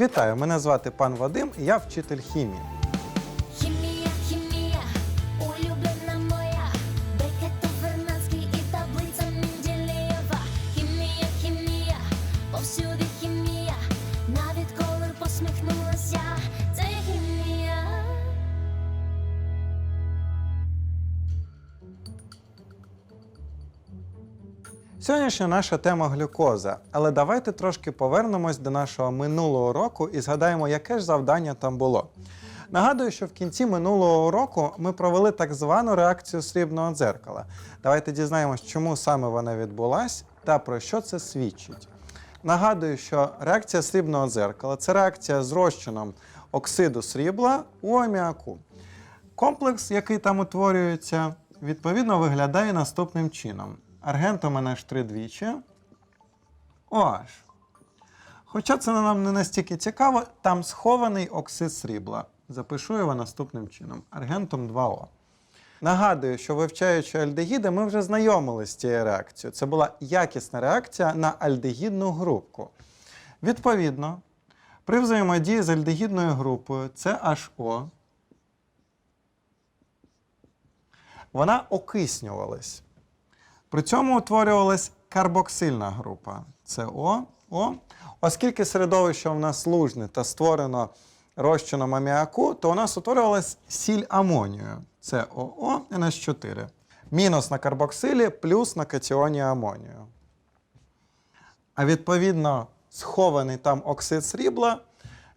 Вітаю! Мене звати пан Вадим, я вчитель хімії. Сьогоднішня наша тема глюкоза, але давайте трошки повернемось до нашого минулого року і згадаємо, яке ж завдання там було. Нагадую, що в кінці минулого року ми провели так звану реакцію срібного дзеркала. Давайте дізнаємось, чому саме вона відбулась та про що це свідчить. Нагадую, що реакція срібного дзеркала це реакція з розчином оксиду срібла у аміаку. Комплекс, який там утворюється, відповідно виглядає наступним чином: аргентом NH3 двічі, OH. Хоча це нам не настільки цікаво, там схований оксид срібла. Запишу його наступним чином: аргентом 2О. Нагадую, що вивчаючи альдегіди, ми вже знайомилися з цією реакцією. Це була якісна реакція на альдегідну групку. Відповідно, при взаємодії з альдегідною групою CHO вона окиснювалась. При цьому утворювалась карбоксильна група СО. Оскільки середовище в нас лужне та створено розчином аміаку, то у нас утворювалась сіль амонію СОО NH4. Мінус на карбоксилі, плюс на катіоні амонію. А відповідно, схований там оксид срібла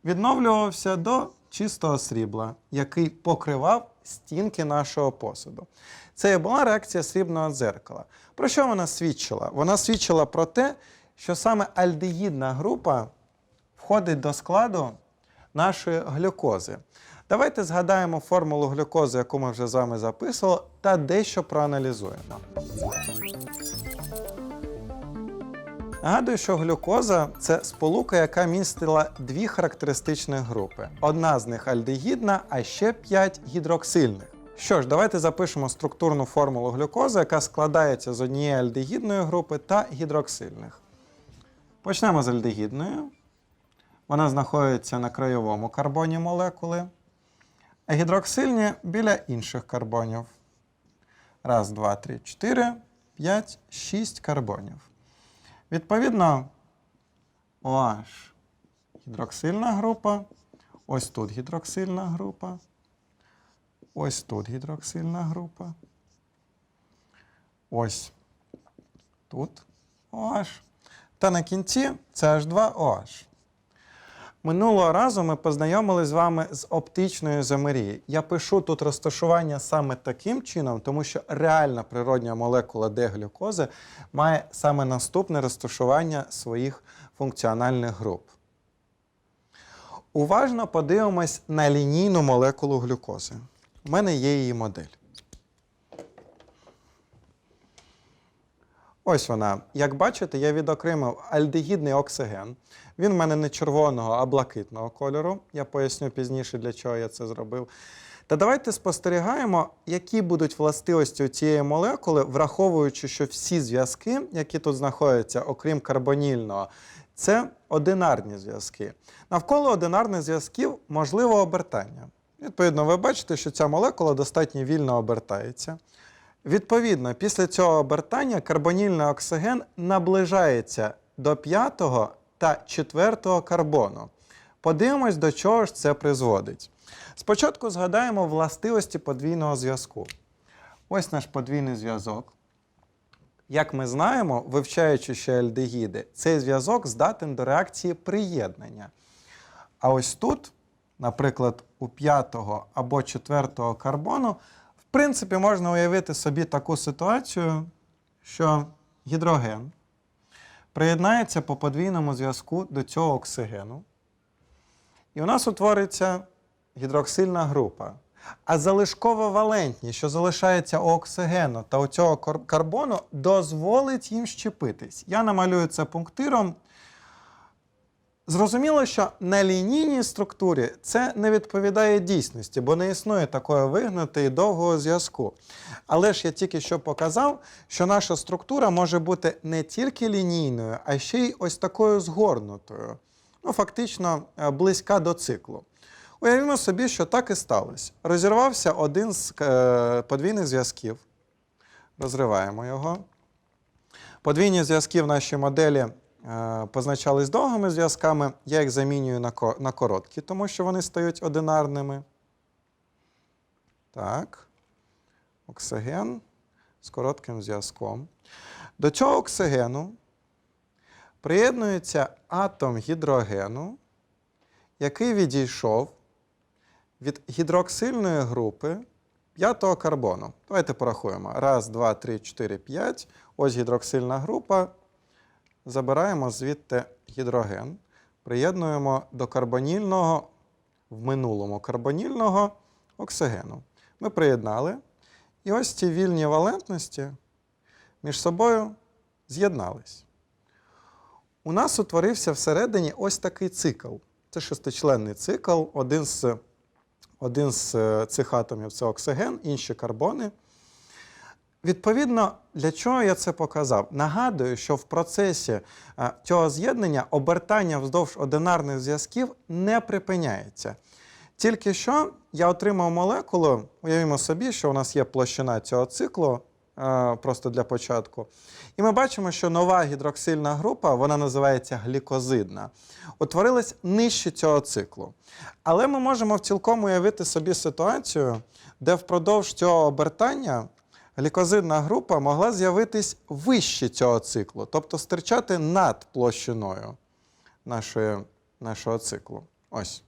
відновлювався до чистого срібла, який покривав стінки нашого посуду. Це і була реакція срібного дзеркала. Про що вона свідчила? Вона свідчила про те, що саме альдегідна група входить до складу нашої глюкози. Давайте згадаємо формулу глюкози, яку ми вже з вами записували, та дещо проаналізуємо. Нагадую, що глюкоза це сполука, яка містила дві характеристичні групи. Одна з них альдегідна, а ще п'ять гідроксильних. Що ж, давайте запишемо структурну формулу глюкози, яка складається з однієї альдегідної групи та гідроксильних. Почнемо з альдегідною. Вона знаходиться на краєвому карбоні молекули, а гідроксильні біля інших карбонів. Раз, два, три, чотири, п'ять, шість карбонів. Відповідно, OH гідроксильна група, ось тут гідроксильна група, ось тут гідроксильна група, ось тут OH. Та на кінці CH2OH. Минулого разу ми познайомилися з вами з оптичною ізомерією. Я пишу тут розташування саме таким чином, тому що реальна природня молекула Д-глюкози має саме наступне розташування своїх функціональних груп. Уважно подивимось на лінійну молекулу глюкози. У мене є її модель. Ось вона. Як бачите, я відокремив альдегідний оксиген. Він в мене не червоного, а блакитного кольору. Я поясню пізніше, для чого я це зробив. Та давайте спостерігаємо, які будуть властивості у цієї молекули, враховуючи, що всі зв'язки, які тут знаходяться, окрім карбонільного, це одинарні зв'язки. Навколо одинарних зв'язків можливо обертання. Відповідно, ви бачите, що ця молекула достатньо вільно обертається. Відповідно, після цього обертання карбонільний оксиген наближається до п'ятого та четвертого карбону. Подивимось, до чого ж це призводить. Спочатку згадаємо властивості подвійного зв'язку. Ось наш подвійний зв'язок. Як ми знаємо, вивчаючи ще альдегіди, цей зв'язок здатен до реакції приєднання. А ось тут, наприклад, у п'ятого або четвертого карбону, в принципі, можна уявити собі таку ситуацію, що гідроген приєднається по подвійному зв'язку до цього оксигену. І у нас утвориться гідроксильна група. А залишкова валентність, що залишається оксигену та у цього карбону, дозволить їм щепитись. Я намалюю це пунктиром. Зрозуміло, що на лінійній структурі це не відповідає дійсності, бо не існує такої вигнутої довгого зв'язку. Але ж я тільки що показав, що наша структура може бути не тільки лінійною, а ще й ось такою згорнутою. ну, фактично е, близька до циклу. Уявімо собі, що так і сталося. Розірвався один з е, подвійних зв'язків. Розриваємо його. Подвійні зв'язки в нашій моделі позначались довгими зв'язками. Я їх замінюю на, короткі, тому що вони стають одинарними. Так. Оксиген з коротким зв'язком. До цього оксигену приєднується атом гідрогену, який відійшов від гідроксильної групи п'ятого карбону. Давайте порахуємо. Раз, два, три, чотири, п'ять. Ось гідроксильна група. Забираємо звідти гідроген, приєднуємо до карбонільного, в минулому карбонільного оксигену. Ми приєднали. І ось ці вільні валентності між собою з'єднались. У нас утворився всередині ось такий цикл. Це шестичленний цикл. Один з, один з е, цих атомів це оксиген, інші карбони. Відповідно, для чого я це показав? Нагадую, що в процесі е, цього з'єднання обертання вздовж одинарних зв'язків не припиняється. Тільки що я отримав молекулу, уявімо собі, що у нас є площина цього циклу, е, просто для початку. І ми бачимо, що нова гідроксильна група, вона називається глікозидна, утворилась нижче цього циклу. Але ми можемо цілком уявити собі ситуацію, де впродовж цього обертання глікозидна група могла з'явитись вище цього циклу, тобто стирчати над площиною нашої, нашого циклу. Ось.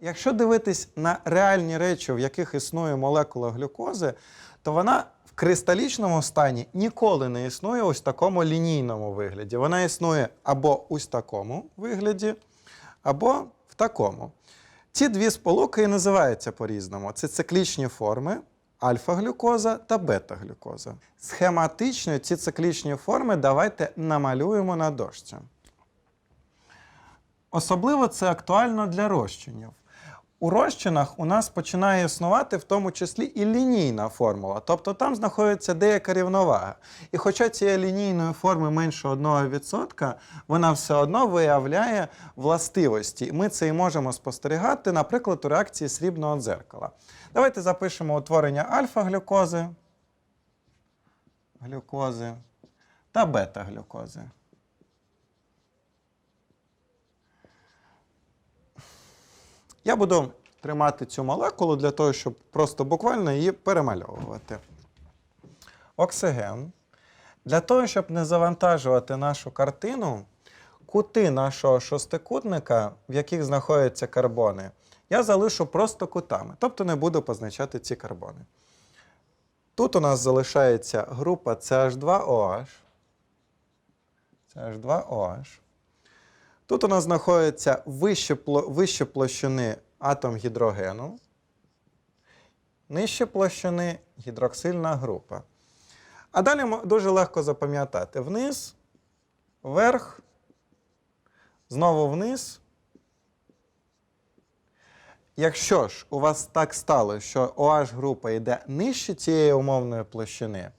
Якщо дивитись на реальні речі, в яких існує молекула глюкози, то вона в кристалічному стані ніколи не існує ось в такому лінійному вигляді. Вона існує або ось такому вигляді, або в такому. Ці дві сполуки і називаються по-різному. Це циклічні форми альфа-глюкоза та бета-глюкоза. Схематично ці циклічні форми давайте намалюємо на дошці. Особливо це актуально для розчинів. У розчинах у нас починає існувати в тому числі і лінійна формула, тобто там знаходиться деяка рівновага. І хоча цієї лінійної форми менше 1%, вона все одно виявляє властивості. Ми це і можемо спостерігати, наприклад, у реакції срібного дзеркала. Давайте запишемо утворення альфа-глюкози, глюкози та бета-глюкози. Я буду тримати цю молекулу для того, щоб просто буквально її перемальовувати. Оксиген. Для того, щоб не завантажувати нашу картину, кути нашого шостикутника, в яких знаходяться карбони, я залишу просто кутами, тобто не буду позначати ці карбони. Тут у нас залишається група CH2OH. CH2OH. Тут у нас знаходиться вище, вище площини атом гідрогену, нижче площини гідроксильна група. А далі дуже легко запам'ятати: вниз, вверх, знову вниз. Якщо ж у вас так стало, що OH група йде нижче цієї умовної площини,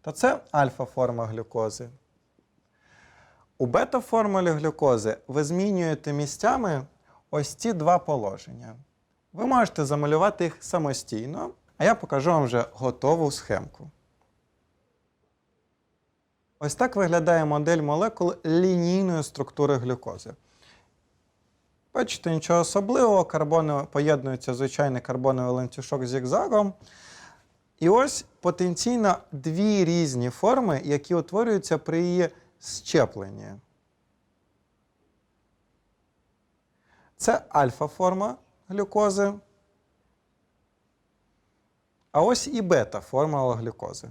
то це альфа-форма глюкози. У бета-формулі глюкози ви змінюєте місцями ось ці два положення. Ви можете замалювати їх самостійно, а я покажу вам вже готову схемку. Ось так виглядає модель молекул лінійної структури глюкози. Бачите, нічого особливого, карбони поєднується звичайний карбоновий ланцюжок з зігзагом. І ось потенційно дві різні форми, які утворюються при її щепленні. Це альфа-форма глюкози. А ось і бета-форма глюкози.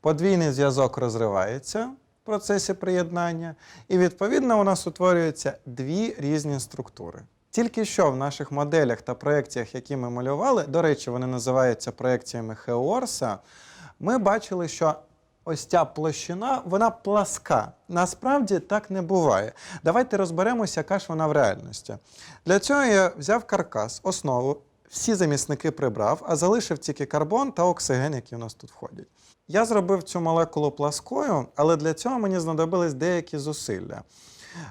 Подвійний зв'язок розривається в процесі приєднання, і відповідно у нас утворюються дві різні структури. Тільки що в наших моделях та проєкціях, які ми малювали, до речі, вони називаються проєкціями Хеорса, ми бачили, що ось ця площина, вона пласка. Насправді так не буває. Давайте розберемося, яка ж вона в реальності. Для цього я взяв каркас, основу всі замісники прибрав, а залишив тільки карбон та оксиген, які у нас тут входять. Я зробив цю молекулу пласкою, але для цього мені знадобились деякі зусилля.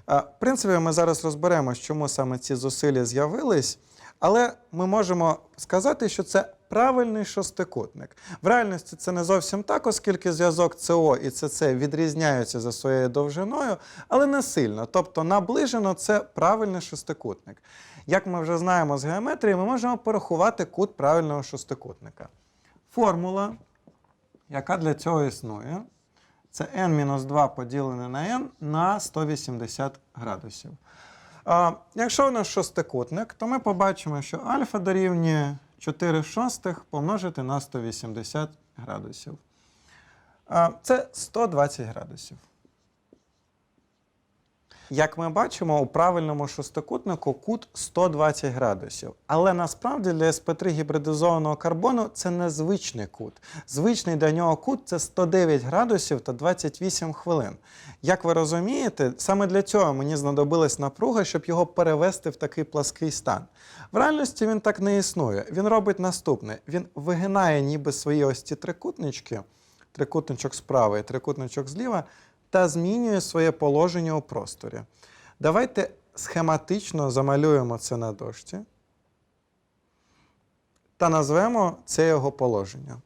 В принципі, ми зараз розберемося, чому саме ці зусилля з'явились, але ми можемо сказати, що це правильний шостикутник. В реальності це не зовсім так, оскільки зв'язок СО і СС відрізняються за своєю довжиною, але не сильно. Тобто наближено це правильний шостикутник. Як ми вже знаємо з геометрії, ми можемо порахувати кут правильного шостикутника. Формула, яка для цього існує, це n-2 поділене на n на 180 градусів. Якщо у нас шостикутник, то ми побачимо, що альфа дорівнює 4 шостих помножити на 180 градусів. Це 120 градусів. Як ми бачимо, у правильному шостикутнику кут 120 градусів. Але насправді для sp3 гібридизованого карбону це незвичний кут. Звичний для нього кут це 109 градусів та 28 хвилин. Як ви розумієте, саме для цього мені знадобилась напруга, щоб його перевести в такий плаский стан. В реальності він так не існує. Він робить наступне: він вигинає ніби свої ось ці трикутнички, трикутничок справа і трикутничок зліва, та змінює своє положення у просторі. Давайте схематично замалюємо це на дошці та назвемо це його положення.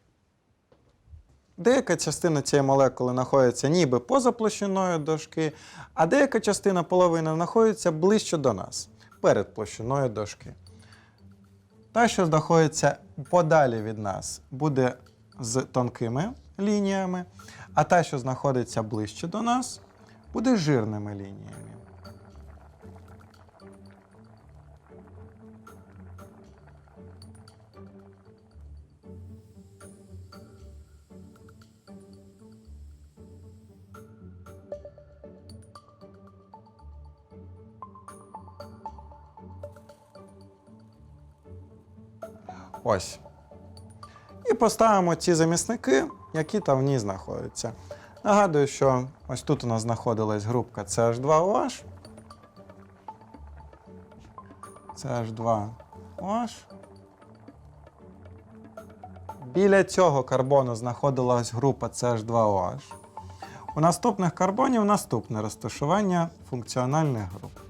Деяка частина цієї молекули знаходиться ніби поза площиною дошки, а деяка частина половини знаходиться ближче до нас, перед площиною дошки. Та, що знаходиться подалі від нас, буде з тонкими лініями, а та, що знаходиться ближче до нас, буде жирними лініями. Ось. І поставимо ці замісники, які там в ній знаходяться. Нагадую, що ось тут у нас знаходилась групка CH2OH. CH2OH. Біля цього карбону знаходилась група CH2OH. У наступних карбонів наступне розташування функціональних груп.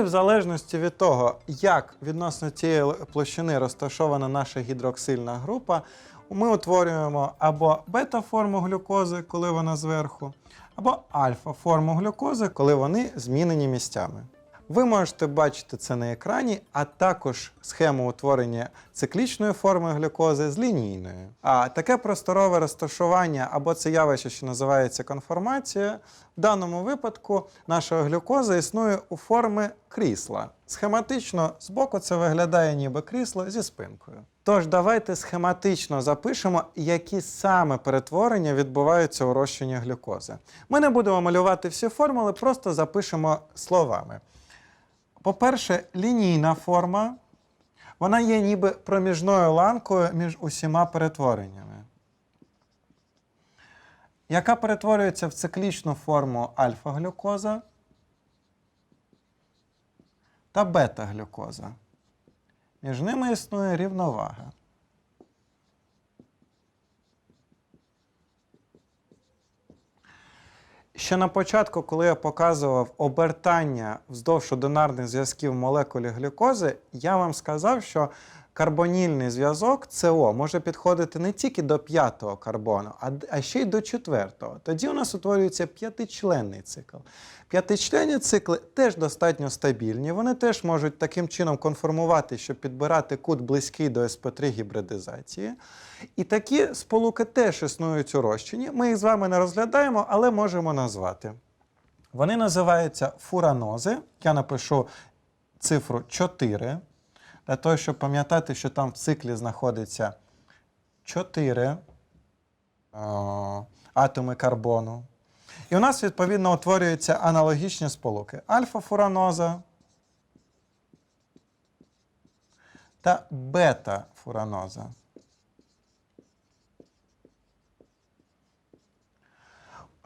І в залежності від того, як відносно цієї площини розташована наша гідроксильна група, ми утворюємо або бета-форму глюкози, коли вона зверху, або альфа-форму глюкози, коли вони змінені місцями. Ви можете бачити це на екрані, а також схему утворення циклічної форми глюкози з лінійною. А таке просторове розташування або це явище, що називається конформація, в даному випадку наша глюкоза існує у форми крісла. Схематично збоку це виглядає ніби крісло зі спинкою. Тож давайте схематично запишемо, які саме перетворення відбуваються у розчині глюкози. Ми не будемо малювати всі формули, просто запишемо словами. По-перше, лінійна форма, вона є ніби проміжною ланкою між усіма перетвореннями, яка перетворюється в циклічну форму альфа-глюкоза та бета-глюкоза. Між ними існує рівновага. Ще на початку, коли я показував обертання вздовж одинарних зв'язків молекулі глюкози, я вам сказав, що карбонільний зв'язок СО може підходити не тільки до п'ятого карбону, а, ще й до четвертого. Тоді у нас утворюється п'ятичленний цикл. П'ятичленні цикли теж достатньо стабільні. Вони теж можуть таким чином конформувати, щоб підбирати кут близький до СП3 гібридизації. І такі сполуки теж існують у розчині. Ми їх з вами не розглядаємо, але можемо назвати. Вони називаються фуранози. Я напишу цифру 4, для того, щоб пам'ятати, що там в циклі знаходиться 4 о, атоми карбону. І у нас, відповідно, утворюються аналогічні сполуки. Альфа-фураноза та бета-фураноза.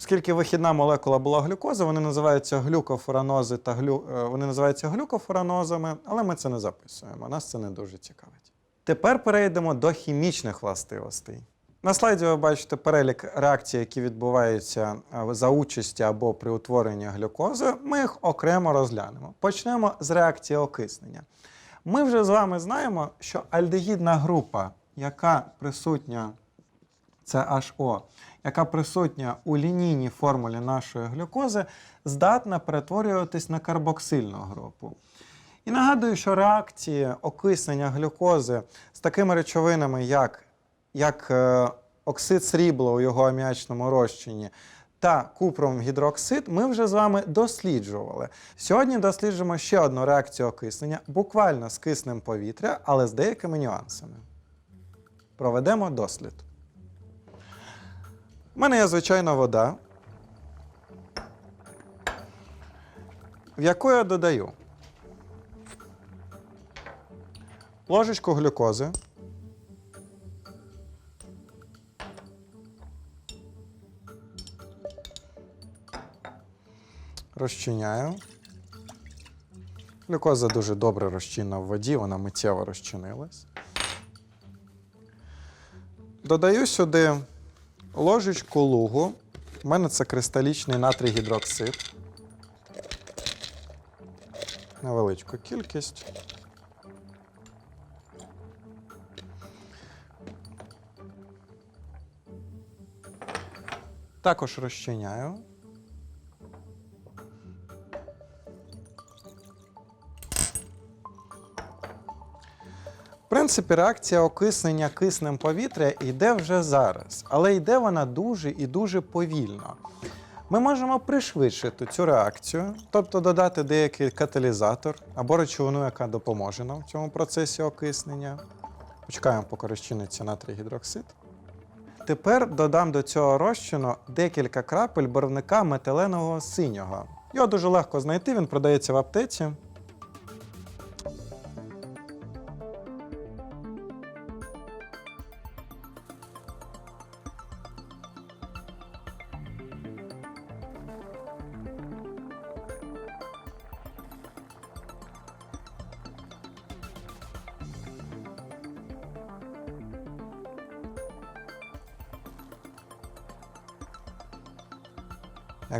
Оскільки вихідна молекула була глюкоза, вони називаються глюкофуранози та глю... е, вони називаються глюкофуранозами, але ми це не записуємо. Нас це не дуже цікавить. Тепер перейдемо до хімічних властивостей. На слайді ви бачите перелік реакцій, які відбуваються е, за участі або при утворенні глюкози. Ми їх окремо розглянемо. Почнемо з реакції окиснення. Ми вже з вами знаємо, що альдегідна група, яка присутня, це HO, яка присутня у лінійній формулі нашої глюкози, здатна перетворюватись на карбоксильну групу. І нагадую, що реакції окиснення глюкози з такими речовинами, як, як е, оксид срібла у його аміачному розчині та купром гідроксид, ми вже з вами досліджували. Сьогодні досліджуємо ще одну реакцію окиснення, буквально з киснем повітря, але з деякими нюансами. Проведемо дослід. У мене є звичайна вода, в яку я додаю ложечку глюкози, розчиняю. Глюкоза дуже добре розчинна в воді, вона миттєво розчинилась. Додаю сюди ложечку лугу. У мене це кристалічний натрій гідроксид. Невеличку кількість. Також розчиняю. Принципі, реакція окиснення киснем повітря йде вже зараз, але йде вона дуже і дуже повільно. Ми можемо пришвидшити цю реакцію, тобто додати деякий каталізатор або речовину, яка допоможе нам в цьому процесі окиснення. Почекаємо, поки розчиниться натрій гідроксид. Тепер додам до цього розчину декілька крапель барвника метиленового синього. Його дуже легко знайти, він продається в аптеці.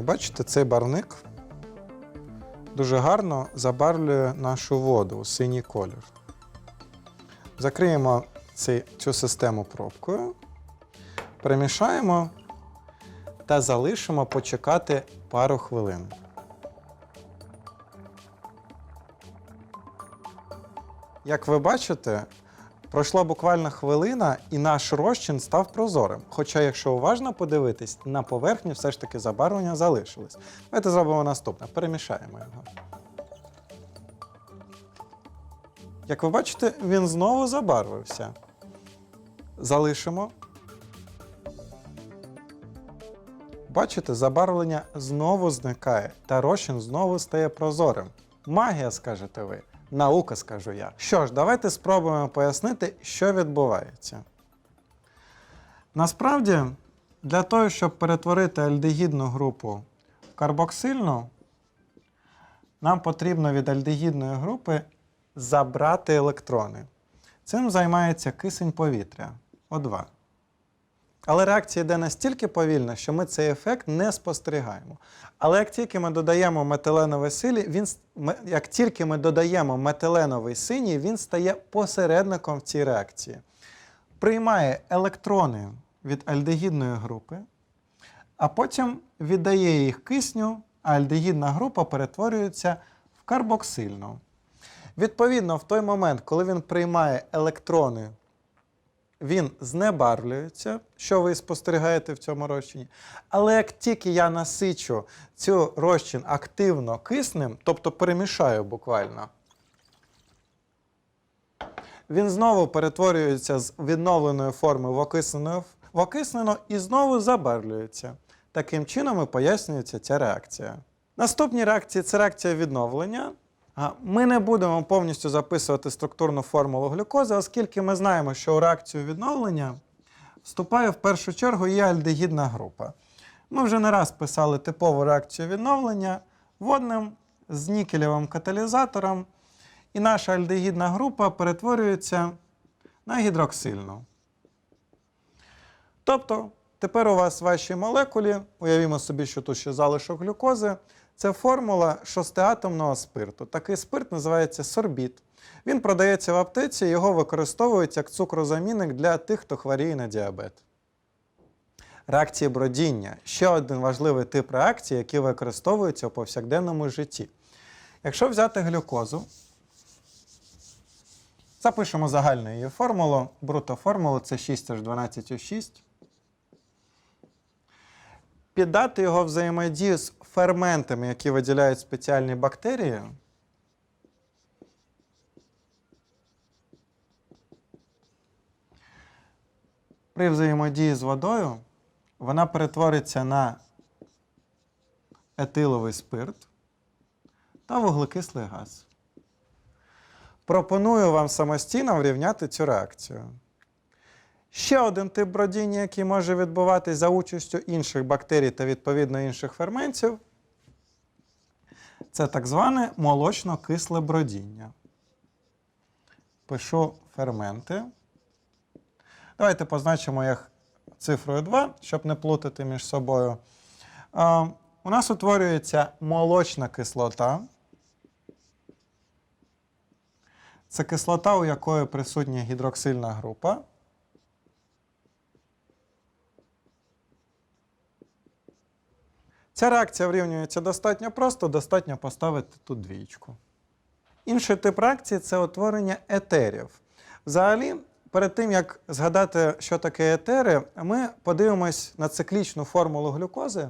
Бачите, цей барвник дуже гарно забарвлює нашу воду у синій колір. Закриємо цю систему пробкою, перемішаємо та залишимо почекати пару хвилин. Як ви бачите, пройшла буквально хвилина, і наш розчин став прозорим. Хоча, якщо уважно подивитись, на поверхні все ж таки забарвлення залишилось. Давайте зробимо наступне: перемішаємо його. Як ви бачите, він знову забарвився. Залишимо. Бачите, забарвлення знову зникає, та розчин знову стає прозорим. Магія, скажете ви. Наука, скажу я. Що ж, давайте спробуємо пояснити, що відбувається. Насправді, для того, щоб перетворити альдегідну групу в карбоксильну, нам потрібно від альдегідної групи забрати електрони. Цим займається кисень повітря О2. Але реакція йде настільки повільно, що ми цей ефект не спостерігаємо. Але як тільки ми додаємо метиленовий силі, він як тільки ми додаємо метиленовий синій, він стає посередником в цій реакції. Приймає електрони від альдегідної групи, а потім віддає їх кисню, а альдегідна група перетворюється в карбоксильну. Відповідно, в той момент, коли він приймає електрони він знебарвлюється, що ви спостерігаєте в цьому розчині. Але як тільки я насичу цю розчин активно киснем, тобто перемішаю буквально, він знову перетворюється з відновленої форми в окиснену, в окиснену і знову забарвлюється. Таким чином і пояснюється ця реакція. Наступні реакції це реакція відновлення. Ми не будемо повністю записувати структурну формулу глюкози, оскільки ми знаємо, що у реакцію відновлення вступає в першу чергу і альдегідна група. Ми вже не раз писали типову реакцію відновлення водним з нікелевим каталізатором, і наша альдегідна група перетворюється на гідроксильну. Тобто, тепер у вас в вашій молекулі, уявімо собі, що тут ще залишок глюкози, це формула шестиатомного спирту. Такий спирт називається сорбіт. Він продається в аптеці, його використовують як цукрозамінник для тих, хто хворіє на діабет. Реакції бродіння ще один важливий тип реакції, який використовується у повсякденному житті. Якщо взяти глюкозу, запишемо загальну її формулу. Брутоформулу це 6H12O6. Піддати його взаємодію з ферментами, які виділяють спеціальні бактерії. При взаємодії з водою вона перетвориться на етиловий спирт та вуглекислий газ. Пропоную вам самостійно врівняти цю реакцію. Ще один тип бродіння, який може відбуватись за участю інших бактерій та відповідно інших ферментів, це так зване молочно-кисле бродіння. Пишу ферменти. Давайте позначимо їх цифрою 2, щоб не плутати між собою. Е, у нас утворюється молочна кислота. Це кислота, у якої присутня гідроксильна група. Ця реакція врівнюється достатньо просто, достатньо поставити тут двічку. Інший тип реакції це утворення етерів. Взагалі, перед тим як згадати, що таке етери, ми подивимось на циклічну формулу глюкози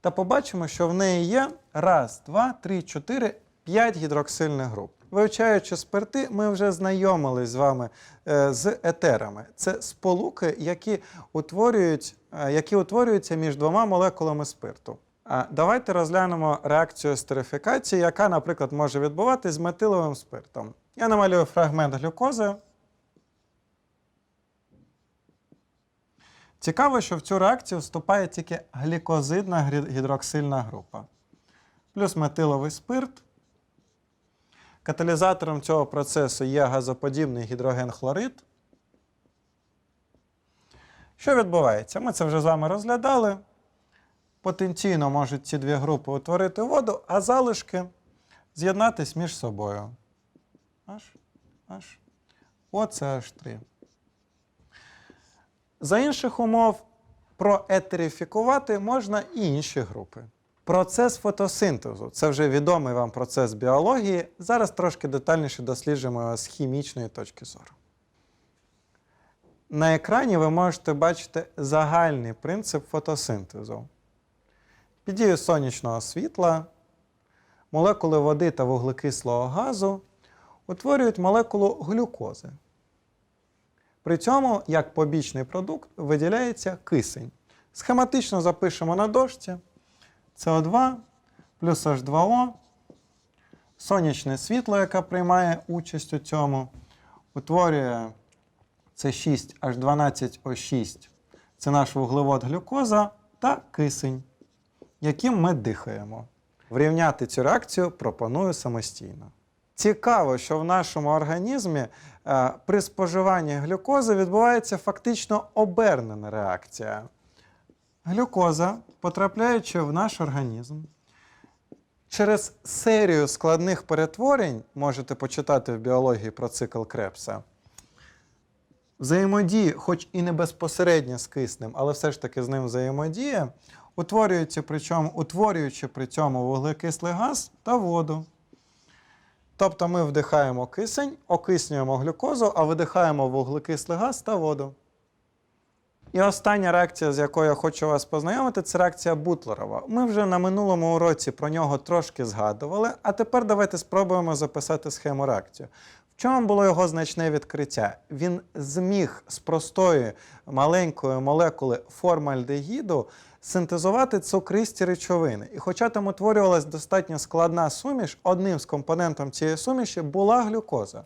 та побачимо, що в неї є раз, два, три, чотири, п'ять гідроксильних груп. Вивчаючи спирти, ми вже знайомились з вами е, з етерами. Це сполуки, які, утворюють, е, які утворюються між двома молекулами спирту. Давайте розглянемо реакцію стерифікації, яка, наприклад, може відбуватись з метиловим спиртом. Я намалюю фрагмент глюкози. Цікаво, що в цю реакцію вступає тільки глікозидна гідроксильна група. Плюс метиловий спирт. Каталізатором цього процесу є газоподібний гідроген-хлорид. Що відбувається? Ми це вже з вами розглядали. Потенційно можуть ці дві групи утворити воду, а залишки з'єднатись між собою. Аж, аж. Оце аж 3. За інших умов проетерифікувати можна і інші групи. Процес фотосинтезу це вже відомий вам процес біології. Зараз трошки детальніше досліджуємо його з хімічної точки зору. На екрані ви можете бачити загальний принцип фотосинтезу. Під дією сонячного світла молекули води та вуглекислого газу утворюють молекулу глюкози. При цьому, як побічний продукт, виділяється кисень. Схематично запишемо на дошці СО2 плюс H2O, сонячне світло, яке приймає участь у цьому, утворює С6H12O6, це наш вуглевод глюкоза та кисень, яким ми дихаємо. Врівняти цю реакцію пропоную самостійно. Цікаво, що в нашому організмі е, при споживанні глюкози відбувається фактично обернена реакція. Глюкоза, потрапляючи в наш організм, через серію складних перетворень, можете почитати в біології про цикл Крепса, взаємодії, хоч і не безпосередньо з киснем, але все ж таки з ним взаємодіє, утворюючи, причому, утворюючи при цьому вуглекислий газ та воду. Тобто ми вдихаємо кисень, окиснюємо глюкозу, а видихаємо вуглекислий газ та воду. І остання реакція, з якою я хочу вас познайомити, це реакція Бутлерова. Ми вже на минулому уроці про нього трошки згадували, а тепер давайте спробуємо записати схему реакції. В чому було його значне відкриття? Він зміг з простої маленької молекули формальдегіду синтезувати цукристі речовини. І хоча там утворювалась достатньо складна суміш, одним з компонентом цієї суміші була глюкоза.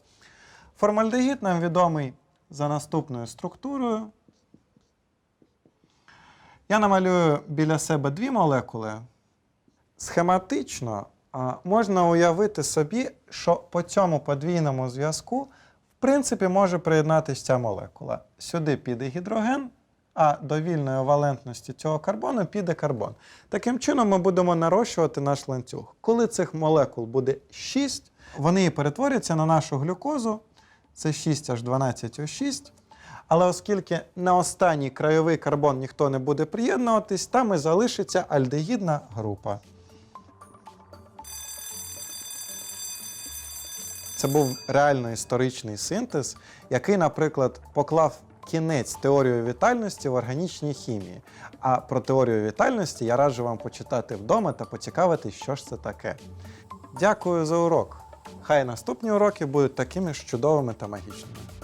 Формальдегід нам відомий за наступною структурою. Я намалюю біля себе дві молекули. Схематично можна уявити собі, що по цьому подвійному зв'язку в принципі може приєднатися ця молекула. Сюди піде гідроген, а до вільної валентності цього карбону піде карбон. Таким чином ми будемо нарощувати наш ланцюг. Коли цих молекул буде 6, вони перетворяться на нашу глюкозу. Це 6H12O6. Але оскільки на останній крайовий карбон ніхто не буде приєднуватись, там і залишиться альдегідна група. Це був реально історичний синтез, який, наприклад, поклав кінець теорії вітальності в органічній хімії. А про теорію вітальності я раджу вам почитати вдома та поцікавити, що ж це таке. Дякую за урок. Хай наступні уроки будуть такими ж чудовими та магічними.